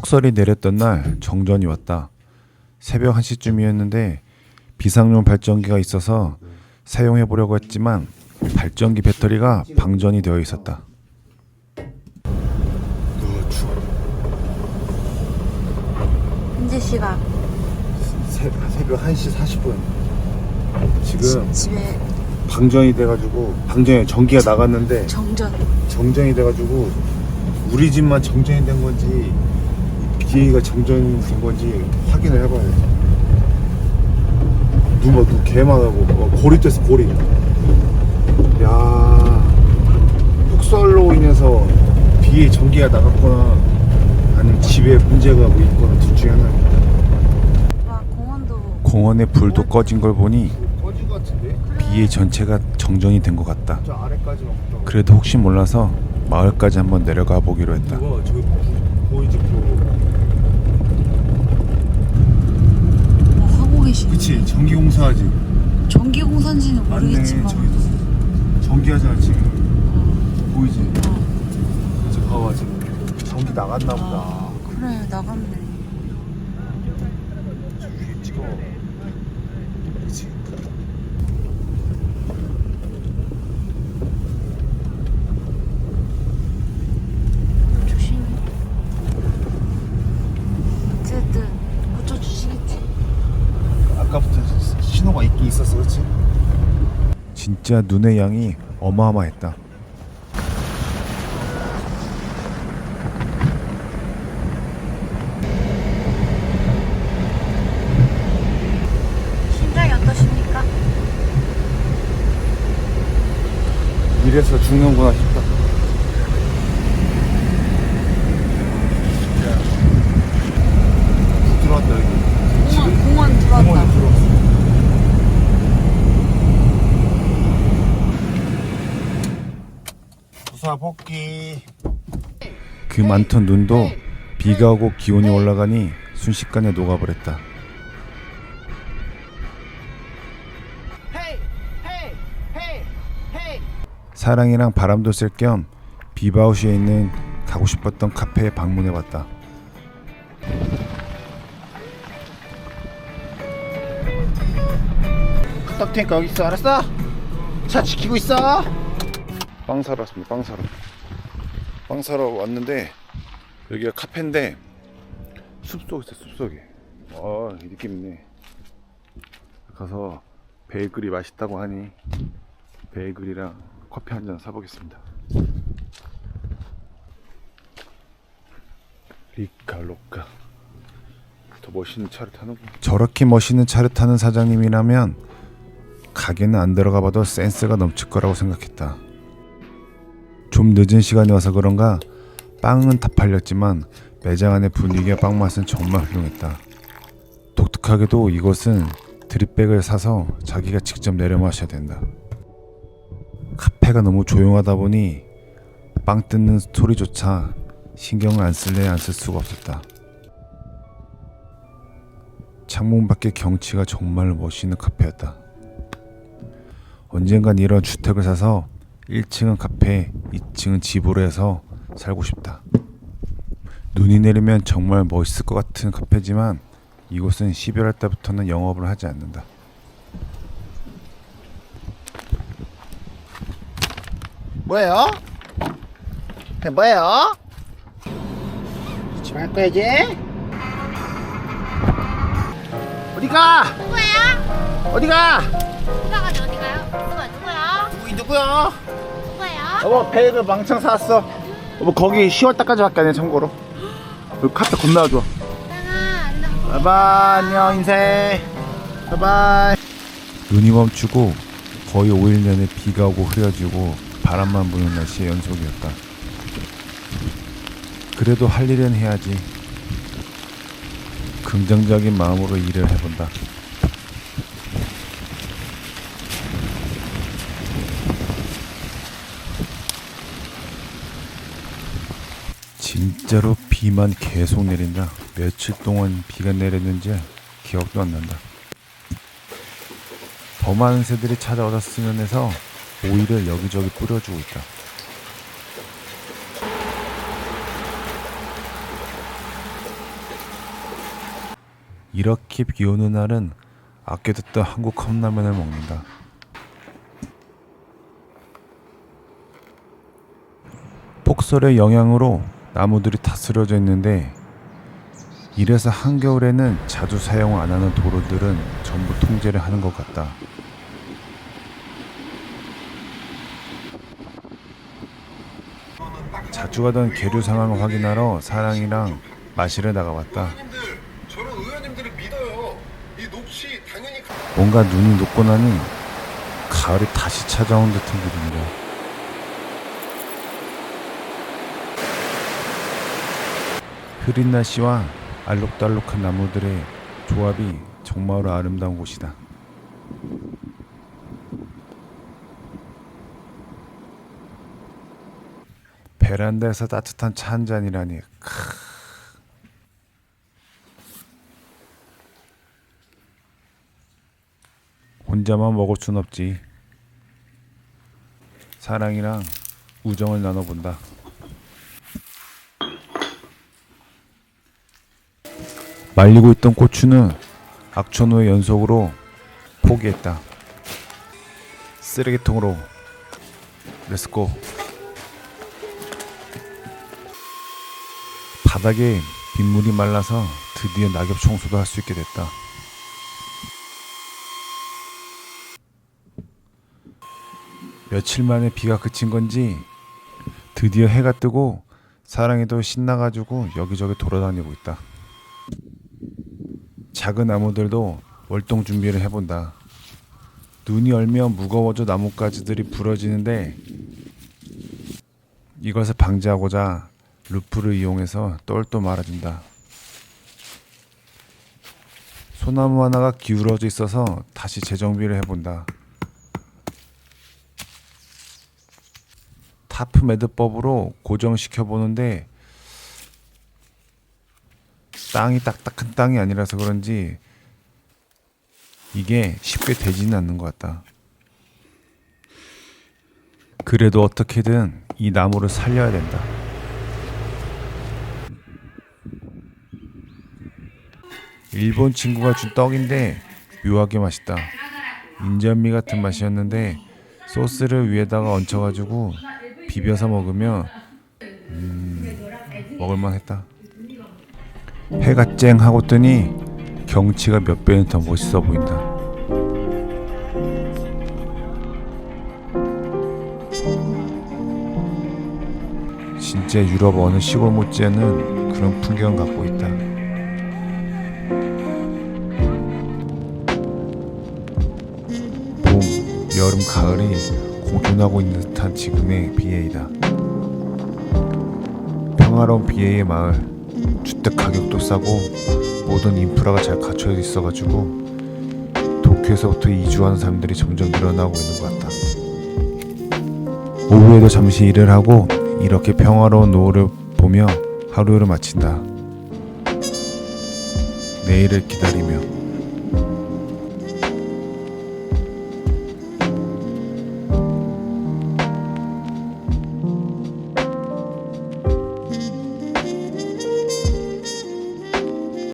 폭설이 내렸던 날 정전이 왔다. 새벽 1시쯤이었는데 비상용 발전기가 있어서 사용해 보려고 했지만 발전기 배터리가 방전이 되어 있었다. 현재 시각 새, 새벽 1시 40분. 지금 집에 방전이 돼가지고 방전에 전기가 나갔는데 정전 정전이 돼가지고 우리 집만 정전이 된 건지 비행기가 정전된 건지 확인을 해봐야 돼. 누가 누 개만하고 어, 고리 뗐어 고리. 야 폭설로 인해서 비에 전기가 나갔거나 아니면 집에 문제가 뭐 있거나 둘 중에 하나. 와 공원도 공원에 불도 꺼진 걸 보니 꺼진 것 같은데? 비의 전체가 정전이 된 것 같다. 저. 그래도 혹시 몰라서 마을까지 한번 내려가 보기로 했다. 누가 저기 보이지 그. 뭐 하고 계시네 그치 전기 공사하지. 전기공사인지는 모르겠지만. 저기 전기하잖아 지금. 보이지? 저 봐봐 지금. 전기 나갔나 보다. 아, 그래 나갔네 저 위에 찍어 그치 조심히 어쨌든 고쳐주시겠지 아까부터 신호가 있긴 있었어 그치? 진짜 눈의 양이 어마어마했다. 심장이 어떠십니까? 이래서 죽는구나 싶다 야 들어왔다 여기 공원, 공원 들어왔다 공원에 들어왔어 부사 복귀 그 많던 눈도 비가 오고 기온이 올라가니 순식간에 녹아버렸다. 사랑이랑 바람도 쐴 겸 비바우시에 있는 가고 싶었던 카페에 방문해봤다. 떡탱크 여기 있어 알았어? 차 지키고 있어 빵 사러 왔습니다 빵 사러 빵 사러 왔는데 여기가 카페인데 숲속 있어 숲속에. 아 느낌 있네. 가서 베이글이 맛있다고 하니 베이글이랑 커피 한 잔 사보겠습니다. 리카로카. 더 멋있는 차를 타는군 저렇게 멋있는 차를 타는 사장님이라면 가게는 안 들어가 봐도 센스가 넘칠 거라고 생각했다. 좀 늦은 시간에 와서 그런가 빵은 다 팔렸지만 매장 안의 분위기와 빵 맛은 정말 훌륭했다. 독특하게도 이곳은 드립백을 사서 자기가 직접 내려 마셔야 된다. 카페가 너무 조용하다 보니 빵 뜯는 소리조차 신경을 안 쓸래 안 쓸 수가 없었다. 창문 밖의 경치가 정말 멋있는 카페였다. 언젠간 이런 주택을 사서 1층은 카페, 2층은 집으로 해서 살고 싶다. 눈이 내리면 정말 멋있을 것 같은 카페지만 이곳은 12월 때부터는 영업을 하지 않는다. 뭐예요? 네, 뭐예요? 집할 거야 이제? 어디가? 누구예요? 어디 가? 여보 베이글 망창 사왔어. 여보 거기 10월 달까지 밖에 안해 참고로. 여기 카페 겁나 좋아. 바이바이 안녕 인생. 바이바이. 눈이 멈추고 거의 5일 내내 비가 오고 흐려지고 바람만 부는 날씨의 연속이었다. 그래도 할 일은 해야지. 긍정적인 마음으로 일을 해본다. 진짜로 비만 계속 내린다. 며칠 동안 비가 내렸는지 기억도 안 난다. 더 많은 새들이 찾아왔으면 해서 오이를 여기저기 뿌려주고 있다. 이렇게 비 오는 날은 아껴 듣던 한국 컵라면을 먹는다. 폭설의 영향으로 나무들이 다 쓰러져 있는데 이래서 한겨울에는 자주 사용 안 하는 도로들은 전부 통제를 하는 것 같다. 자주 가던 계류 상황을 확인하러 사랑이랑 마시러 나가봤다. 뭔가 눈이 녹고 나니 가을이 다시 찾아온 듯한 기분이다. 흐린 날씨와 알록달록한 나무들의 조합이 정말로 아름다운 곳이다. 베란다에서 따뜻한 차 한 잔이라니. 크. 혼자만 먹을 순 없지. 사랑이랑 우정을 나눠본다. 말리고 있던 고추는 악천 후의 연속으로 포기했다. 쓰레기통으로 렛츠고 바닥에 빗물이 말라서 드디어 낙엽 청소도 할 수 있게 됐다. 며칠 만에 비가 그친 건지 드디어 해가 뜨고 사랑이도 신나가지고 여기저기 돌아다니고 있다. 작은 나무들도 월동 준비를 해본다. 눈이 얼면 무거워져 나뭇가지들이 부러지는데 이것을 방지하고자 루프를 이용해서 똘똘 말아준다. 소나무 하나가 기울어져 있어서 다시 재정비를 해본다. 타프 매듭법으로 고정시켜 보는데 땅이 딱딱한 땅이 아니라서 그런지 이게 쉽게 되지는 않는 것 같다. 그래도 어떻게든 이 나무를 살려야 된다. 일본 친구가 준 떡인데 묘하게 맛있다. 인절미 같은 맛이었는데 소스를 위에다가 얹혀가지고 비벼서 먹으면 음, 먹을만했다. 해가 쨍 하고 뜨니 경치가 몇 배는 더 멋있어 보인다. 진짜 유럽 어느 시골 못지않은 그런 풍경을 갖고 있다. 봄, 여름, 가을이 공존하고 있는 듯한 지금의 BA다. 평화로운 BA의 마을, 주택 가격도 싸고 모든 인프라가 잘 갖춰져 있어가지고 도쿄에서부터 이주하는 사람들이 점점 늘어나고 있는 것 같다. 오후에도 잠시 일을 하고 이렇게 평화로운 노을을 보며 하루를 마친다. 내일을 기다리며